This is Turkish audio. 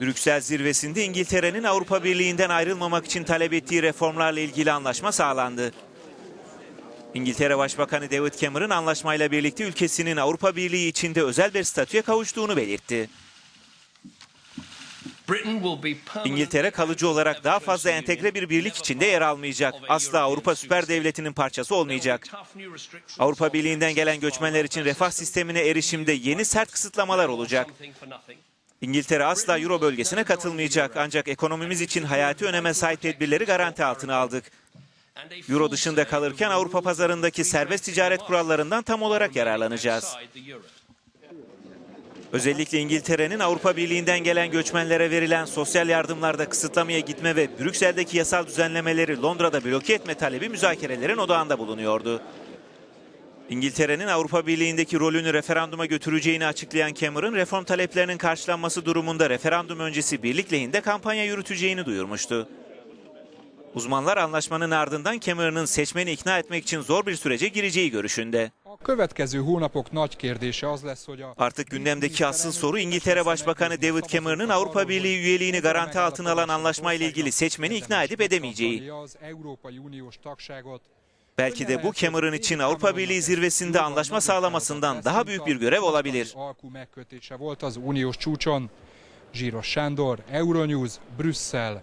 Brüksel zirvesinde İngiltere'nin Avrupa Birliği'nden ayrılmamak için talep ettiği reformlarla ilgili anlaşma sağlandı. İngiltere Başbakanı David Cameron anlaşmayla birlikte ülkesinin Avrupa Birliği içinde özel bir statüye kavuştuğunu belirtti. İngiltere kalıcı olarak daha fazla entegre bir birlik içinde yer almayacak. Asla Avrupa süper devletinin parçası olmayacak. Avrupa Birliği'nden gelen göçmenler için refah sistemine erişimde yeni sert kısıtlamalar olacak. İngiltere asla Euro bölgesine katılmayacak ancak ekonomimiz için hayati öneme sahip tedbirleri garanti altına aldık. Euro dışında kalırken Avrupa pazarındaki serbest ticaret kurallarından tam olarak yararlanacağız. Özellikle İngiltere'nin Avrupa Birliği'nden gelen göçmenlere verilen sosyal yardımlarda kısıtlamaya gitme ve Brüksel'deki yasal düzenlemeleri Londra'da bloke etme talebi müzakerelerin odağında bulunuyordu. İngiltere'nin Avrupa Birliği'ndeki rolünü referanduma götüreceğini açıklayan Cameron, reform taleplerinin karşılanması durumunda referandum öncesi birlik lehinde kampanya yürüteceğini duyurmuştu. Uzmanlar anlaşmanın ardından Cameron'ın seçmeni ikna etmek için zor bir sürece gireceği görüşünde. Következő hónapok nagy kérdése az lesz, hogy a Artık gündemdeki asıl soru İngiltere Başbakanı David Cameron'ın Avrupa Birliği üyeliğini garanti altına alan anlaşmayla ilgili seçmeni ikna edip edemeyeceği. Belki de bu Cameron için Avrupa Birliği zirvesinde anlaşma sağlamasından daha büyük bir görev olabilir. Zsíros Sándor, Euronews, Brüsszel,